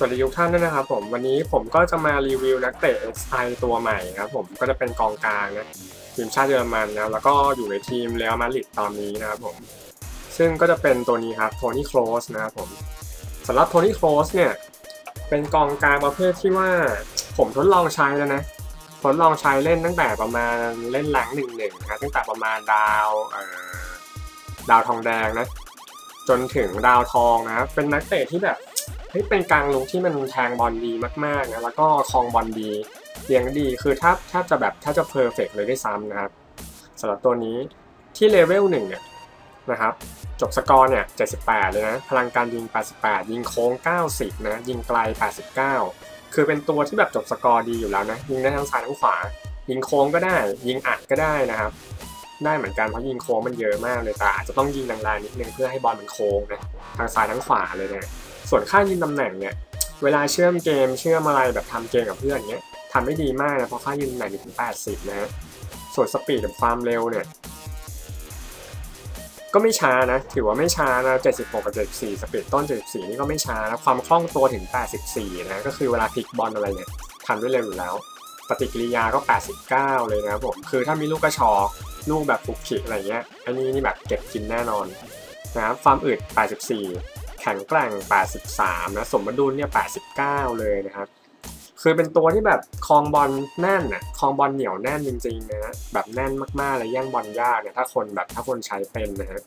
สวัสดีทุกท่านด้วยนะครับผมวันนี้ผมก็จะมารีวิวนักเตะ XI ตัวใหม่ครับผมก็จะเป็นกองกลางนะทีมชาติเยอรมันนะแล้วก็อยู่ในทีมเรอัลมาดริดตอนนี้นะครับผมซึ่งก็จะเป็นตัวนี้ครับโทนี่โคลสนะครับผมสำหรับโทนี่โคลสเนี่ยเป็นกองกลางประเภทที่ว่าผมทดลองใช้แล้วนะทดลองใช้เล่นตั้งแต่ประมาณเล่นแรงหนึ่งหนึ่งนะตั้งแต่ประมาณดาวดาวทองแดงนะจนถึงดาวทองนะเป็นนักเตะที่แบบ เฮ้ยเป็นกลางลุกที่มันแทงบอลดีมากๆนะแล้วก็คลองบอลดีเลี้ยงดีคือถ้าถ้าจะแบบถ้าจะเพอร์เฟกเลยได้ซ้ำนะครับสำหรับตัวนี้ที่เลเวลหนึ่งเนี่ยนะครับจบสกอร์เนี่ย 78 เลยนะ พลังการยิง 88 ยิงโค้ง 90 นะ ยิงไกล 89 คือเป็นตัวที่แบบจบสกอร์ดีอยู่แล้วนะ ยิงได้ทั้งซ้ายทั้งขวา ยิงโค้งก็ได้ ยิงอัดก็ได้นะครับ ได้เหมือนกันเพราะยิงโค้งมันเยอะมากเลยแต่อาจจะต้องยิงแรงๆนิดนึงเพื่อให้บอลมันโค้งนะทางซ้ายทั้งขวาเลยนะส่วนค่ายิงตำแหน่งเนี่ยเวลาเชื่อมเกมเชื่อมอะไรแบบทำเกมกับเพื่อนเนี้ยทำได้ดีมากนะเพราะค่ายิงตำแหน่งถึง 80 นะส่วนสปีดกับความเร็วเนี่ยก็ไม่ช้านะ ถือว่าไม่ช้านะ 76 กับ 74 สปีดต้น 74 นี่ก็ไม่ช้านะความคล่องตัวถึง 84 นะ ก็คือเวลาพลิกบอลอะไรเนี่ยทำได้เร็วอยู่แล้ว ปฏิกิริยาก็ 89 เลยนะผม คือถ้ามีลูกกระชอกลูกแบบฟุกขิอะไรเงี้ย อันนี้นี่แบบเก็บกินแน่นอนนะครับความอึด 84 แข็งแกร่ง 83 นะ สมดุลเนี่ย 89 เลยนะครับ คือเป็นตัวที่แบบคลองบอลแน่นน่ะคลองบอลเหนียวแน่นจริงๆนะฮะแบบแน่นมากๆเลยแย่งบอลยากเนี่ยถ้าคนแบบถ้าคนใช้เป็นนะฮะ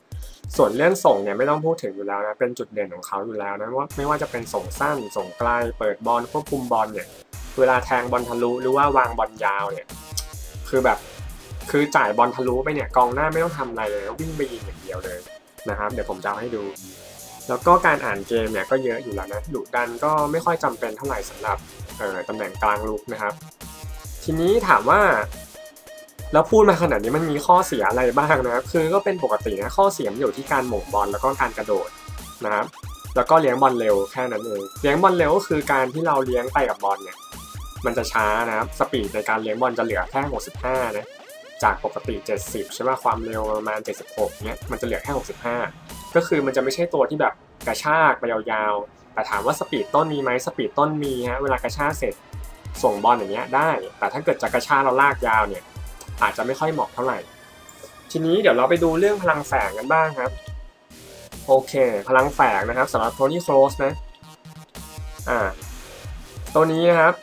ส่วนเรื่องส่งเนี่ยไม่ต้องพูดถึงอยู่แล้วนะเป็นจุดเด่นของเขาอยู่แล้วนะว่าไม่ว่าจะเป็นส่งสั้นส่งไกลเปิดบอลควบคุมบอลเนี่ยเวลาแทงบอลทะลุหรือว่าวางบอลยาวเนี่ยคือแบบ คือจ่ายบอลทะลุไปเนี่ยกองหน้าไม่ต้องทำอะไรเลยวิ่งไปยิงอย่างเดียวเลยนะครับ เดี๋ยวผมจะเอาให้ดู แล้วก็การอ่านเกมเนี่ยก็เยอะอยู่แล้วนะดุดันก็ไม่ค่อยจำเป็นเท่าไหร่สำหรับตำแหน่งกลางลุกนะครับ ทีนี้ถามว่าแล้วพูดมาขนาดนี้มันมีข้อเสียอะไรบ้างนะครับ คือก็เป็นปกตินะข้อเสียมันอยู่ที่การหม่งบอลแล้วก็การกระโดดนะครับ แล้วก็เลี้ยงบอลเร็วแค่นั้นเอง เลี้ยงบอลเร็วก็คือการที่เราเลี้ยงไปกับบอลเนี่ย มันจะช้านะครับ สปีดในการเลี้ยงบอลจะเหลือแค่ 65 นะ จากปกติ 70 ใช่ไหมความเร็วประมาณ 76เนี่ยมันจะเหลือแค่ 65 ก็คือมันจะไม่ใช่ตัวที่แบบกระชากไปยาวๆ แต่ถามว่าสปีดต้นมีไหมสปีดต้นมีฮะเวลากระชากเสร็จส่งบอลอย่างเงี้ยได้ แต่ถ้าเกิดจะกระชากเราลากยาวเนี่ยอาจจะไม่ค่อยเหมาะเท่าไหร่ ทีนี้เดี๋ยวเราไปดูเรื่องพลังแฝงกันบ้างครับ โอเค พลังแฝงนะครับสำหรับโทนี่โคลสนะอ่าตัวนี้นะครับ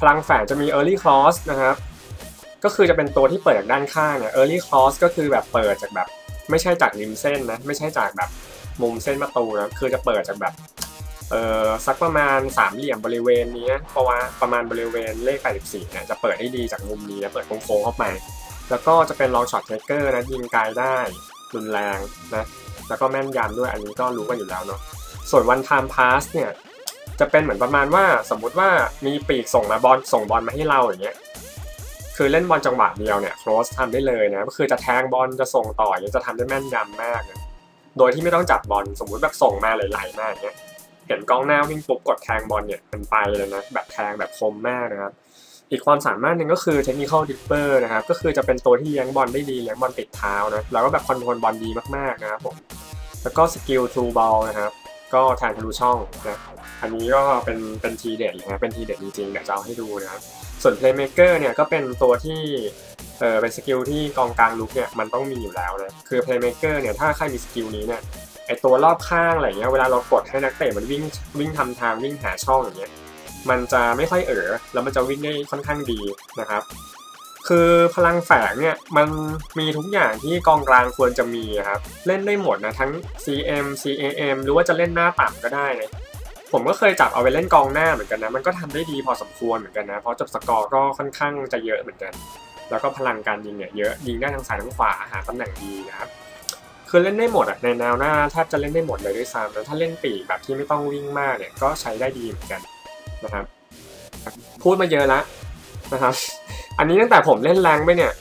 พลังแฝงจะมี Early Cross นะครับ ก็คือจะเป็นตัวที่เปิดจากด้านข้างเนี่ย Early Cross ก็คือแบบเปิดจากแบบไม่ใช่จากริมเส้นนะ ไม่ใช่จากแบบมุมเส้นประตูนะ คือจะเปิดจากแบบเออสักประมาณสามเหลี่ยมบริเวณนี้เพราะว่าประมาณบริเวณเลข 84เนี่ยจะเปิดได้ดีจากมุมนี้นะเปิดโค้งเข้าไป แล้วก็จะเป็นลองช็อตเทคเกอร์นะยิงไกลได้รุนแรงนะแล้วก็แม่นยำด้วยอันนี้ก็รู้กันอยู่แล้วเนาะส่วนวันไทม์พาสเนี่ยจะเป็นเหมือนประมาณว่าสมมุติว่ามีปีกส่งมาบอลส่งบอลมาให้เราอย่างเงี้ย คือเล่นบอลจังหวะเดียวเนี่ยโครสทำได้เลยนะก็คือจะแทงบอลจะส่งต่อย่างจะทำได้แม่นยำมากนะโดยที่ไม่ต้องจับบอลสมมุติแบบส่งมาไหลๆมาอย่างเงี้ยเห็นกองหน้าวิ่งปุ๊บกดแทงบอลเนี่ยมันไปเลยนะแบบแทงแบบคมมากนะครับอีกความสามารถหนึ่งก็คือเทคนิคอลดิปเปอร์นะครับก็คือจะเป็นตัวที่เลี้ยงบอลได้ดีเลี้ยงบอลติดเท้านะแล้วก็แบบคอนโทรลบอลดีมากๆนะครับผมแล้วก็สกิลทูบอลนะครับก็แทงทะลุช่องนะอันนี้ก็เป็นเป็นทีเด็ดเลยนะเป็นทีเด็ดจริงๆเดี๋ยวจะเอาให้ดูนะครับ ส่วน Playmaker เนี่ยก็เป็นตัวที่เออเป็นสกิลที่กองกลางลุกเนี่ยมันต้องมีอยู่แล้วนะคือ Playmaker เนี่ยถ้าใครมีสกิลนี้เนี่ยไอตัวรอบข้างอะไรเงี้ยเวลาเรากดให้นักเตะมันวิ่งวิ่งทำทางวิ่งหาช่องอย่างเงี้ยมันจะไม่ค่อยเอ๋อแล้วมันจะวิ่งได้ค่อนข้างดีนะครับคือพลังแฝงเนี่ยมันมีทุกอย่างที่กองกลางควรจะมีครับ เล่นได้หมดนะทั้ง CM CAM หรือว่าจะเล่นหน้าต่ำก็ได้นะ ผมก็เคยจับเอาไปเล่นกองหน้าเหมือนกันนะ มันก็ทำได้ดีพอสมควรเหมือนกันนะ เพราะจบสกอร์ก็ค่อนข้างจะเยอะเหมือนกัน แล้วก็พลังการยิงเนี่ยเยอะ ยิงได้ทั้งซ้ายทั้งขวา หาตำแหน่งดีนะครับ คือเล่นได้หมดอะในแนวหน้าแทบจะเล่นได้หมดเลยด้วยซ้ำแล้วถ้าเล่นปีกแบบที่ไม่ต้องวิ่งมากเนี่ย ก็ใช้ได้ดีเหมือนกันนะครับ พูดมาเยอะแล้วนะครับ อันนี้ตั้งแต่ผมเล่นแรงไปเนี่ย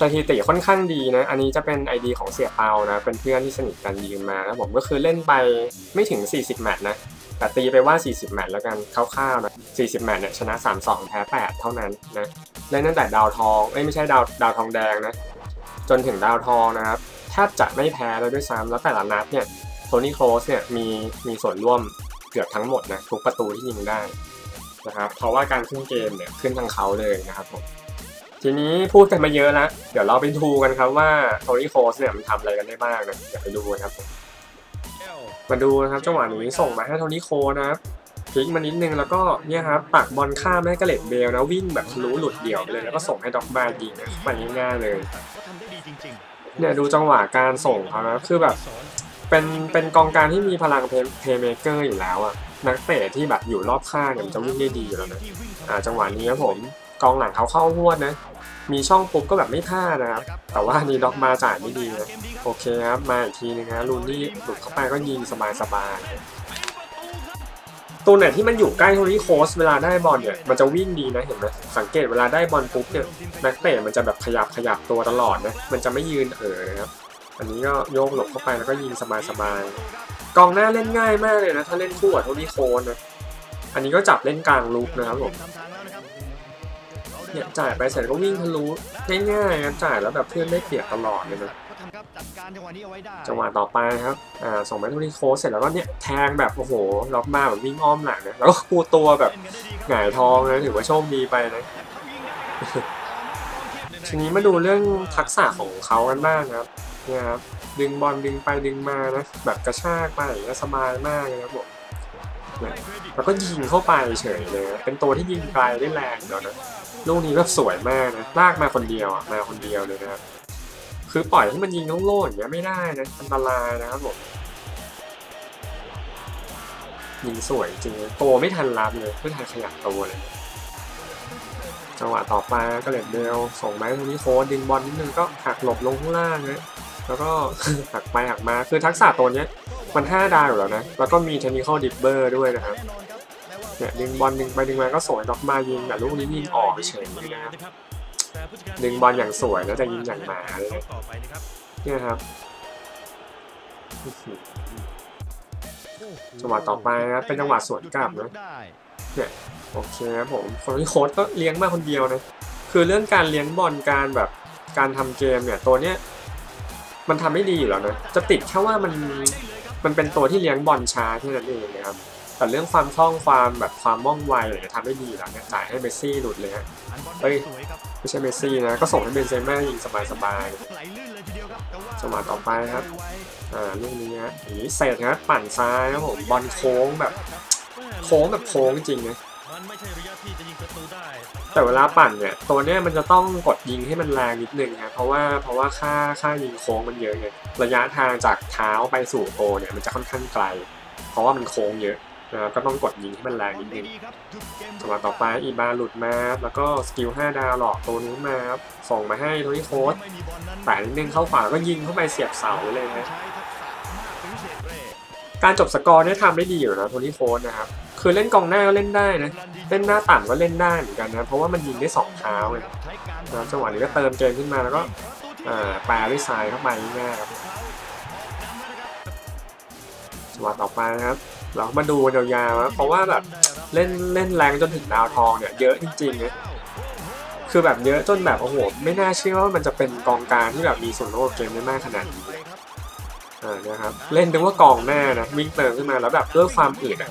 สถิติค่อนข้างดีนะ อันนี้จะเป็น ID ของเสียเปานะ เป็นเพื่อนที่สนิทกันยืมมาแล้วผมก็คือเล่นไปไม่ถึง 40 แมตช์นะ แต่ตีไปว่า 40 แมตช์แล้วกันคร่าวๆนะ40 แมตช์เนี่ยชนะ 3-2 แพ้ 8 เท่านั้นนะเล่นตั้งแต่ดาวทองเอ้ยไม่ใช่ดาวดาวทองแดงนะจนถึงดาวทองนะครับแทบจะไม่แพ้เลยด้วยซ้ำแล้วแต่ละนัดเนี่ยโทนี่โคลสเนี่ยมีมีส่วนร่วมเกือบทั้งหมดนะทุกประตูที่ยิงได้นะครับเพราะว่าการขึ้นเกมเนี่ยขึ้นทางเขาเลยนะครับผมทีนี้พูดกันมาเยอะแล้วเดี๋ยวเราไปดูกันครับว่าโทนี่โคสเนี่ยมันทำอะไรกันได้บ้างนะเดี๋ยวไปดูนะครับผ มาดูนะครับจังหวะนี้ส่งมาให้โทนี่โคนะครับพลิกมานิดนึงแล้วก็เนี่ยครับปักบอลข้ามให้กระเลตเบลนะวิ่งแบบทะลุหลุดเดี่ยวไปเลยแล้วก็ส่งให้ด็อกบายิงนะไปง่ายๆเลยเนี่ยดูจังหวะการส่งเขานะคือแบบเป็นเป็นกองการที่มีพลังเพย์เมเกอร์อยู่แล้วอะนักเตะที่แบบอยู่รอบข้างเนี่ยมันจะวิ่งได้ดีอยู่แล้วนะอ่าจังหวะนี้ครับผมกองหลังเขาเข้าหวดนะ มีช่องปุ๊บก็แบบไม่พลาดนะครับ แต่ว่านี่ด็อกมาจ่ายไม่ดีนะโอเคครับ มาอีกทีนึงนะลูนี่หลุดเข้าไปก็ยิงสบายๆตัวไหนที่มันอยู่ใกล้โทนี่โคสเวลาได้บอลเนี่ยมันจะวิ่งดีนะเห็นไหมสังเกตเวลาได้บอลปุ๊บเนี่ยนักเตะมันจะแบบขยับขยับตัวตลอดนะมันจะไม่ยืนเออนะครับอันนี้ก็โยกหลบเข้าไปแล้วก็ยิงสบายๆกองหน้าเล่นง่ายมากเลยนะถ้าเล่นคู่กับโทนี่โคนนะอันนี้ก็จับเล่นกลางลุกนะครับผม เนี่ยจ่ายไปเสร็จก็วิ่งทะลุง่ายๆครับจ่ายแล้วแบบเพื่อนได้เปรียบตลอดเลยนะจังหวะต่อไปครับ อ่า ส่งไปโทนี่โคสเสร็จแล้วก็เนี่ยแทงแบบโอ้โหล็อกมาแบบวิ่งอ้อมหลังนะแล้วก็คูตัวแบบหงายท้องนะถือว่าโชคดีไปนะ ทีนี้มาดูเรื่องทักษะของเขากันบ้างครับ เนี่ยครับ ดึงบอลดึงไปดึงมานะ แบบกระชากไปอย่างเงี้ยสบายมากเลยครับผมเนี่ย แล้วก็ยิงเข้าไปเฉยเลย เป็นตัวที่ยิงไกลได้แรงเดี๋ยวนะ ลูกนี้ก็สวยมากนะ ลากมาคนเดียวอะ มาคนเดียวเลยนะครับ คือปล่อยให้มันยิงโล่งๆอย่างเงี้ยไม่ได้นะ อันตรายนะครับผม ยิงสวยจริงๆตัวไม่ทันรับเลย ไม่ทันขยับตัวเลย จังหวะต่อไปก็เลยเดลส่งไปตรงนี้โค้ดดึงบอลนิดนึงก็หักหลบลงข้างล่างนะแล้วก็หักไปหักมา คือทักษะตัวเนี้ยมัน 5 ดาวอยู่แล้วนะ แล้วก็มีเทคนิคอลดิบเบอร์ด้วยนะครับ เนี่ยดึงบอลดึงไปดึงมาก็สวยดอกมายิงแต่ลูกนี้ยิงออกเฉยเลยนะครับดึงบอลอย่างสวยแล้วแต่ยิงอย่างหมาเลยเนี่ยครับจังหวะต่อไปนะเป็นจังหวะสวนกลับนะเนี่ยโอเคครับผมคนที่โค้ดก็เลี้ยงมาคนเดียวนะคือเรื่องการเลี้ยงบอลการแบบการทำเกมเนี่ยตัวเนี้ยมันทำไม่ดีอยู่แล้วนะจะติดแค่ว่ามันมันเป็นตัวที่เลี้ยงบอลช้าแค่นั้นเองนะครับ แต่เรื่องความคล่องความแบบความว่องไวอะไรเนี่ยทำได้ดีแล้วเนี่ยจ่ายให้เมสซี่หลุดเลยฮะเฮ้ยไม่ใช่เมสซี่นะก็ส่งให้เบนเซม่ายิงสบายๆจังหวะต่อไปครับอ่าลูกนี้ฮะอย่างนี้เสร็จครับปั่นซ้ายครับผมบอลโค้งแบบโค้งแบบโค้งจริงๆนะแต่เวลาปั่นเนี่ยตัวเนี้ยมันจะต้องกดยิงให้มันแรงนิดนึงครับเพราะว่าเพราะว่าค่าค่ายิงโค้งมันเยอะไงระยะทางจากเท้าไปสู่โกเนี่ยมันจะค่อนข้างไกล เพราะว่ามันโค้งเยอะนะ ก็ต้องกดยิงให้มันแรงนิดนึงจังหวะต่อไปอีบาหลุดมาแล้วก็สกิล 5 ดาวหลอกตัวนี้มาครับส่งมาให้โทนี่โค้ดแต่นิดนึงเข้าขวาก็ยิงเข้าไปเสียบเสาเลยนะการจบสกอร์เนี่ยทำได้ดีอยู่นะโทนี่โค้ดนะครับคือเล่นกองหน้าก็เล่นได้นะ เล่นหน้าต่ำก็เล่นได้เหมือนกันนะ เพราะว่ามันยิงได้สองเท้าไงนะจังหวะนี้ก็เติมเกมขึ้นมาแล้วก็อ่าแปลด้วยทรายเข้าไปง่ายๆครับจังหวะต่อไปนะครับ เรามาดูยาวๆนะเพราะว่าแบบเล่นเล่นแรงจนถึงดาวทองเนี่ยเยอะจริงๆนะคือแบบเยอะจนแบบโอ้โหไม่น่าเชื่อว่ามันจะเป็นกองกลางที่แบบมีส่วนร่วมเกมได้มากขนาดนี้อ่านะครับเล่นนึกว่ากองหน้านะวิ่งเติมขึ้นมาแล้วแบบด้วยความอึดอะ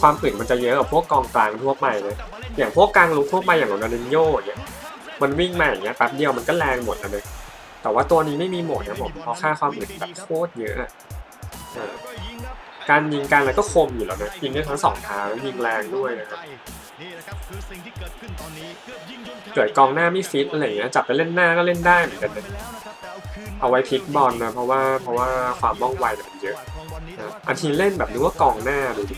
ความอึดมันจะเยอะกว่าพวกกองกลางทั่วไปเลยอย่างพวกกลางลุกทั่วไปอย่างโรนัลดินโญ่อย่เงี้ยมันวิ่งมาอย่างเงี้ยแป๊บเดียวมันก็แรงหมดเลยแต่ว่าตัวนี้ไม่มีโหมดนะผมเพราะค่าความอึดแบบโคตรเยอะ การยิงการอะไรก็คมอยู่แล้วนะยิงได้ทั้งสองทางยิงแรงด้วยนะครับเกิดกองหน้าไม่ฟิตอะไรเงี้ยจับไปเล่นหน้าก็เล่นได้เหมือนกันนะเอาไว้พลิกบอลนะเพราะว่าเพราะว่าความว่องไวมันเยอะอันทีเล่นแบบนึกว่ากองหน้าดูดิ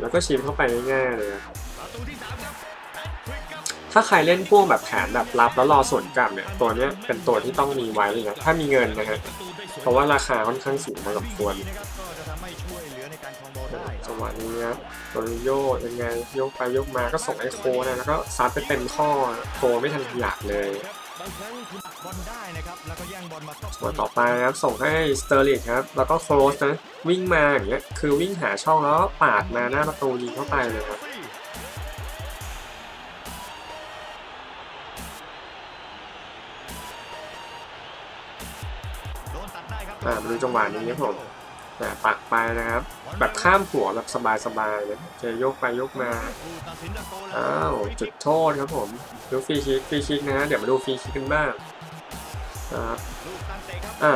แล้วก็ชิมเข้าไปง่ายๆเลยถ้าใครเล่นพวกแบบแผนแบบรับแล้วรอส่วนกลับเนี่ยตัวเนี้ยเป็นตัวที่ต้องมีไว้เลยนะถ้ามีเงินนะฮะเพราะว่าราคาค่อนข้างสูงพอสมควร หวะนี้นะตัวโยกยังไงยกไปยกมาก็ส่งให้โคนะแล้วก็ซัดไปเต็มข้อโคไม่ทันขยับเลยส่วต่อไปครับส่งให้สเตอร์ลิกครับแล้วก็โคลสนะวิ่งมาอย่างเงี้ยคือวิ่งหาช่องแล้วปาดมาหน้าประตูยิงเข้าไปเลยครับอ่ามาดูจังหวะนี้ครับผม แต่ปักไปนะครับ แบบข้ามหัวแบบสบายๆเลยจะยกไปยกมา อ้าวจุดโทษครับผมดูฟรีคิกฟรีคิกนะเดี๋ยวมาดูฟรีคิกกันบ้างนะครับอะ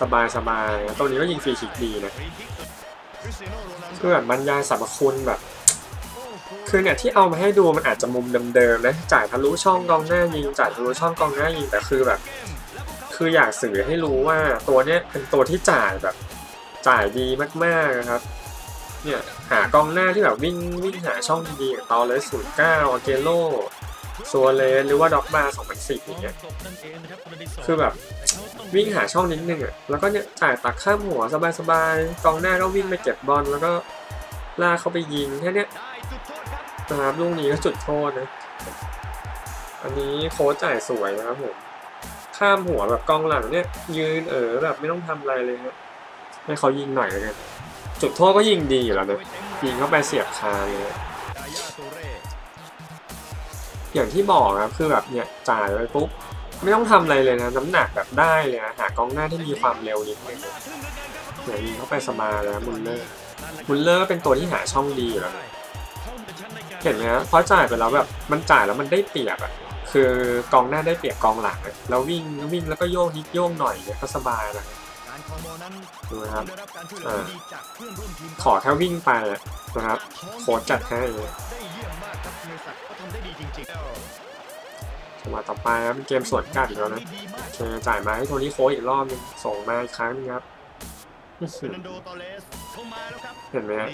สบายสบายๆตัวนี้ก็ยิงฟรีคิกดีนะคือแบบบรรยายสรรพคุณแบบ คือเนี่ยที่เอามาให้ดูมันอาจจะมุมเดิมๆนะจ่ายทะลุช่องกองหน้ายิงจ่ายทะลุช่องกองหน้ายิงแต่คือแบบ คืออยากสื่อให้รู้ว่าตัวเนี้ยเป็นตัวที่จ่ายแบบ จ่ายดีมากๆนะครับ เนี่ยหากองหน้าที่แบบวิ่งวิ่งหาช่องดีๆอย่างตอเลสศูนย์เก้าเกโลซัวเลสหรือว่าด็อกบาสองพันสิบอย่างเงี้ย คือแบบวิ่งหาช่องนิดนึงอะ แล้วก็เนี่ยจ่ายตักข้ามหัวสบายๆกองหน้าก็วิ่งไปเก็บบอลแล้วก็ลากเข้าไปยิงแค่เนี้ยนะครับลูกนี้ก็จุดโทษนะ อันนี้โค้ชจ่ายสวยนะครับผม ข้ามหัวแบบกองหลังเนี่ยยืนเออแบบไม่ต้องทำอะไรเลยครับ ให้เขายิงหน่อยเลยกันจุดโทษก็ยิงดีอยู่แล้วนะยิงเข้าไปเสียบคาเลยอย่างที่บอกครับคือแบบเนี่ยจ่ายไปปุ๊บไม่ต้องทำอะไรเลยนะน้ำหนักแบบได้เลยนะหากองหน้าที่มีความเร็วนิดนึงเนี่ยยิงเข้าไปสบายเลยนะมุลเลอร์มุลเลอร์ก็เป็นตัวที่หาช่องดีอยู่แล้วนะเห็นไหมฮะเพราะจ่ายไปแล้วแบบมันจ่ายแล้วมันได้เปรียบอะคือกองหน้าได้เปรียบกองหลังแล้ววิ่งวิ่งแล้วก็โยกนิดโยกหน่อยเนี่ยก็สบายนะ ดูนะครับอ่าขอแค่วิ่งไปอะนะครับโค้ชจัดให้เลยจังหวะต่อไปครับเป็นเกมสวนกลับอีกแล้วนะโอเคจ่ายมาให้โทนี่โค้ชอีกรอบนึงส่งมาอีกครั้งนึงครับอื้อหือเห็นไหมฮะ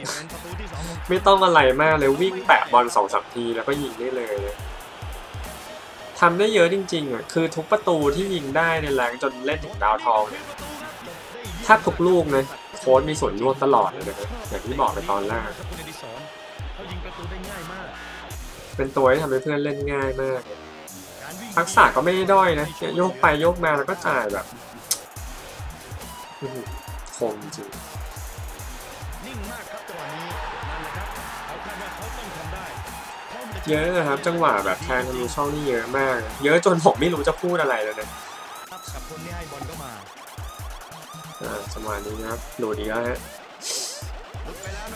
ไม่ต้องอะไรมากเลยวิ่งแตะบอลสองสามทีแล้วก็ยิงได้เลยทำได้เยอะจริงๆอะคือทุกประตูที่ยิงได้ในแรงจนเล่นถึงดาวทองเนี่ย แทบทุกลูกนะโค้ชมีส่วนร่วมตลอดเลยนะครับอย่างที่บอกไปตอนแรกเป็นตัวที่ทำให้เพื่อนเล่นง่ายมาก ทักษะก็ไม่ได้ด้อยนะโยกไปโยกมาแล้วก็จ่ายแบบคมจริงเยอะนะครับ จังหวะแบบแทงทะลุช่องนี่เยอะมาก เยอะจนผมไม่รู้จะพูดอะไรแล้วนะ อ่าจังหวะนี้นะครับหลุดอีกแล้วฮะ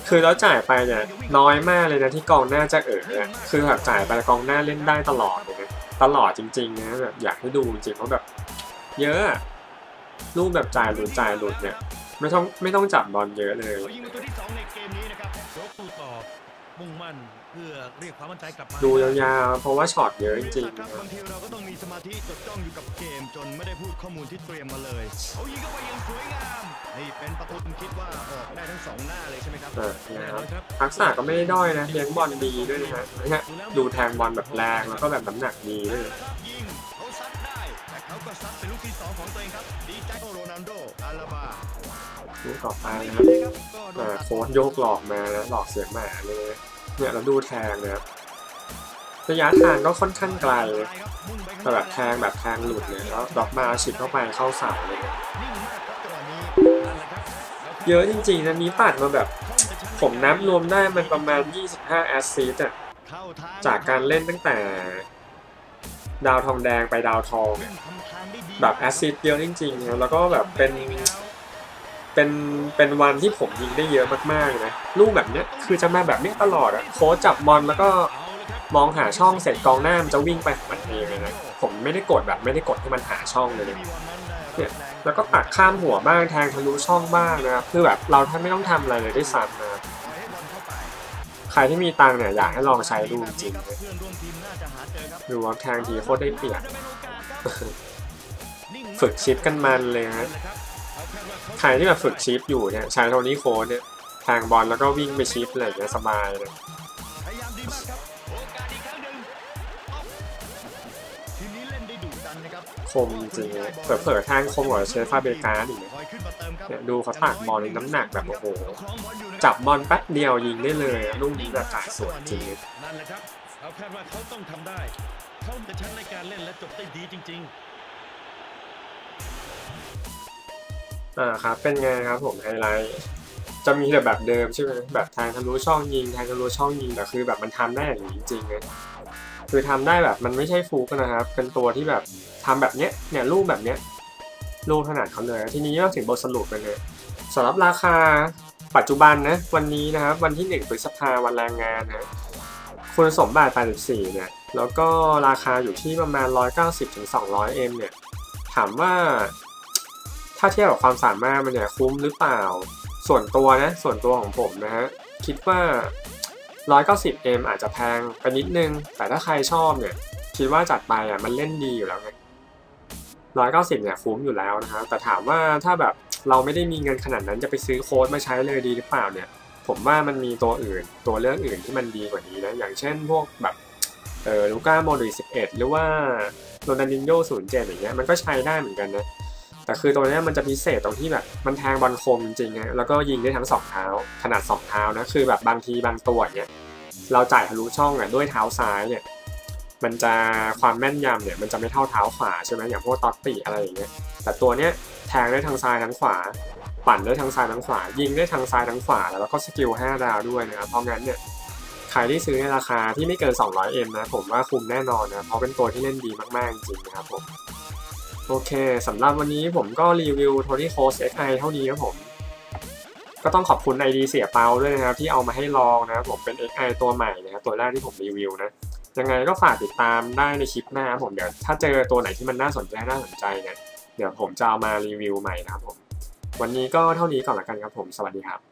คือเราจ่ายไปเนี่ยน้อยมากเลยนะที่กองหน้าจะเอ๋อเนี่ยคือแบบจ่ายไปกองหน้าเล่นได้ตลอดเลยนะตลอดจริงๆนะแบบอยากให้ดูจริงเพราะแบบ เยอะอะลูกแบบจ่ายหลุดจ่ายหลุดเนี่ยไม่ต้องไม่ต้องจับบอลเยอะเลยมุ่งมั่น เพื่อเรียกความมั่นใจกลับมาดูยาวๆเพราะว่าช็อตเยอะจริงๆคนะบางทีเราก็ต้องมีสมาธิจดจ้องอยู่กับเกมจนไม่ได้พูดข้อมูลที่เตรียมมาเลยเขายิงเข้าไปอย่างสวยงามนี่เป็นประตูที่คิดว่าออกได้ทั้งสองหน้าเลยใช่ไหมครับเออนะครับทักษะก็ไม่ได้ด้อยนะเลี้ยงบอลดีด้วยนะฮะเนี่ยดูแทงบอลแบบแรงแล้วก็แบบน้ำหนักดีด้วยครับยิงเขาซัดได้แต่เขาก็ซัดเป็นลูกที่สองของตัวเองครับ ดีใจโรนัลโด อาลาบาลูกต่อไปนะครับอ่าโค้ดโยกหลอกมานะหลอกเสียงหมาเลย เนี่ยเราดูแทงนะครับระยะทางก็ค่อนข้างไกลแต่แบบแทงแบบแทงหลุดเลยแล้วดอกมาฉีดเข้าไปเข้าเสาเลยเยอะจริงๆนะมีปัดมาแบบ ผมนับรวมได้มันประมาณ 25 แอสซิสต์อะเข้าทางจากการเล่นตั้งแต่ ดาวทองแดงไปดาวทองเนี่ยแบบแอสซิสต์เยอะจริงๆ แล้วก็แบบเป็น เป็นเป็นวันที่ผมยิงได้เยอะมากๆนะลูกแบบเนี้ยคือจะมาแบบเนี้ยตลอดอะโค้ชจับบอลแล้วก็มองหาช่องเสร็จกองหน้ามันจะวิ่งไปของมันเองเลยนะผมไม่ได้กดแบบไม่ได้กดให้มันหาช่องเลยเนี่ยแล้วก็ตัดข้ามหัวบ้างแทงทะลุช่องบ้างนะครับคือแบบเราแทบไม่ต้องทำอะไรเลยด้วยซ้ำนะใครที่มีตังเนี่ยอยากให้ลองใช้ดูจริงๆดูว่าแทงทีโคตรได้เปรียบฝึกชิปกันมันเลยนะ ใครที่แบบฝึกชิปอยู่เนี่ยใช้โทนี่โค้ดเนี่ยแทงบอลแล้วก็วิ่งไปชิปอะไรอย่างเงี้ยสบายเลยคมจริงเลยเผลอๆแทงคมกว่าเชฟฟาเบกาอีกเนี่ยดูเขาตักบอลน้ำหนักแบบโอ้โห จับบอลแป๊บเดียวยิงได้เลยลูกนี้แบบจ่ายสวยจริงนั่นแหละครับเขาคาดว่าเขาต้องทำได้เขาจะชั้นในการเล่นและจบได้ดีจริง ๆ อ่าครับ เป็นไงครับผมไฮไลท์จะมีแต่แบบเดิมใช่ไหมแบบแทงทะลุช่องยิงแทงทะลุช่องยิงแต่คือแบบมันทำได้อย่างนี้จริงๆเลยคือทำได้แบบมันไม่ใช่ฟุกนะครับ เป็นตัวที่แบบทำแบบเนี้ยเนี่ยลูกแบบเนี้ยลูกถนัดเขาเลยทีนี้ก็ถึงบทสรุปกันเลยสำหรับราคาปัจจุบันนะวันนี้นะครับวันที่1พฤษภาวันแรงงานนะคุณสมบัติ 84 เนี่ย แล้วก็ราคาอยู่ที่ประมาณ 190ถึง200 m เนี่ย ถามว่า ถ้าเทียบกับความสามารถมันเนี่ยคุ้มหรือเปล่า ส่วนตัวนะ ส่วนตัวของผมนะฮะ คิดว่า 190m อาจจะแพงไปนิดนึง แต่ถ้าใครชอบเนี่ย คิดว่าจัดไปอะมันเล่นดีอยู่แล้วไง190เนี่ยคุ้มอยู่แล้วนะครับ แต่ถามว่าถ้าแบบเราไม่ได้มีเงินขนาดนั้นจะไปซื้อโค้ดมาใช้เลยดีหรือเปล่าเนี่ย ผมว่ามันมีตัวอื่น ตัวเลือกอื่นที่มันดีกว่านี้นะ อย่างเช่นพวกแบบเออลูก้าโมดริ11หรือว่าโรนัลดินโญ่07อย่างเงี้ยมันก็ใช้ได้เหมือนกันนะ แต่คือตัวนี้มันจะพิเศษตรงที่แบบมันแทงบอลคมจริงๆฮะแล้วก็ยิงได้ทั้งสองเท้าขนาดสองเท้านะคือแบบบางทีบางตัวเนี่ยเราจ่ายทะลุช่องอะด้วยเท้าซ้ายเนี่ยมันจะความแม่นยำเนี่ยมันจะไม่เท่าเท้าขวาใช่ไหมอย่างพวกตอตติอะไรอย่างเงี้ยแต่ตัวเนี้ยแทงได้ทั้งซ้ายทั้งขวา ปั่นได้ทั้งซ้ายทั้งขวา ยิงได้ทั้งซ้ายทั้งขวา แล้วก็สกิล5ดาวด้วยนะครับเพราะงั้นเนี่ยใครที่ซื้อในราคาที่ไม่เกิน 200M นะผมว่าคุ้มแน่นอนนะเพราะเป็นตัวที่เล่นดีมากๆจริงนะครับผม โอเคสำหรับวันนี้ผมก็รีวิว Tony Cross XI เท่านี้ครับผม ก็ต้องขอบคุณ ID เสียเปาด้วยนะครับ ที่เอามาให้ลองนะครับผมเป็น XI ตัวใหม่นะครับตัวแรกที่ผมรีวิวนะ ยังไงก็ฝากติดตามได้ในคลิปหน้าครับผมเดี๋ยวถ้าเจอตัวไหนที่มันน่าสนใจน่าสนใจเนี่ยเดี๋ยวผมจะเอามารีวิวใหม่นะครับผม วันนี้ก็เท่านี้ก่อนละกันครับผม สวัสดีครับ